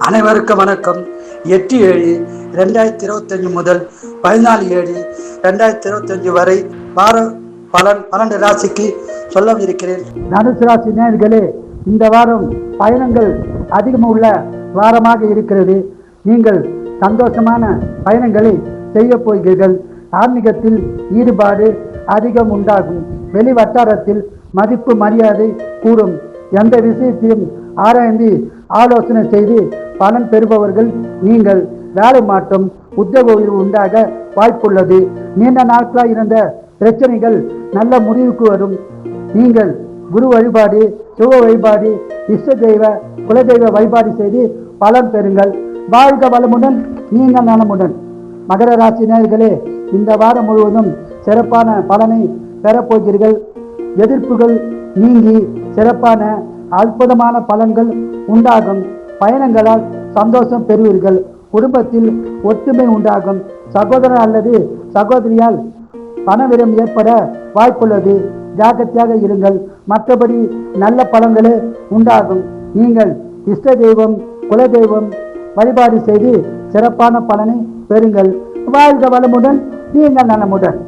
அனைவருக்கும் வணக்கம். எட்டு ஏழு ரெண்டாயிரத்தி இருபத்தஞ்சு முதல் பதினாலு ஏழு ரெண்டாயிரத்தி இருபத்தஞ்சு வரை வார பலன் பன்னெண்டு ராசிக்கு சொல்ல இருக்கிறேன் தனுசு ராசி நேர்களே இந்த வாரம் பயணங்கள் அதிகம் உள்ள வாரமாக இருக்கிறது. நீங்கள் சந்தோஷமான பயணங்களை செய்ய போகிறீர்கள். ஆன்மீகத்தில் ஈடுபாடு அதிகம் உண்டாகும். வெளி வட்டாரத்தில் மதிப்பு மரியாதை கூடும். எந்த விஷயத்தையும் ஆராய்ந்து ஆலோசனை செய்து பலன் பெறுபவர்கள் நீங்கள் வேலை மாற்றம் உத்தியோக உயர்வு உண்டாக வாய்ப்புள்ளது. நீண்ட நாட்களாக இருந்த பிரச்சனைகள் நல்ல முடிவுக்கு வரும். நீங்கள் குரு வழிபாடு சிவ வழிபாடு இஷ்ட தெய்வ குலதெய்வ வழிபாடு செய்து பலன் பெறுங்கள். வாழ்க வளமுடன் நீங்கள் நலமுடன். மகர ராசி நேர்களே இந்த வாரம் முழுவதும் சிறப்பான பலனை பெறப்போகிறீர்கள். எதிர்ப்புகள் நீங்கி சிறப்பான அற்புதமான பலன்கள் உண்டாகும். பயணங்களால் சந்தோஷம் பெறுவீர்கள். குடும்பத்தில் ஒற்றுமை உண்டாகும். சகோதரர் அல்லது சகோதரியால் பணவிரம் ஏற்பட வாய்ப்புள்ளது. ஜாக்கிரதையாக இருங்கள். மற்றபடி நல்ல பலன்களே உண்டாகும். நீங்கள் இஷ்ட தெய்வம் குலதெய்வம் வழிபாடு செய்து சிறப்பான பலனை பெறுங்கள். வாழ்க வளமுடன். நீங்கள் நலமுடன்.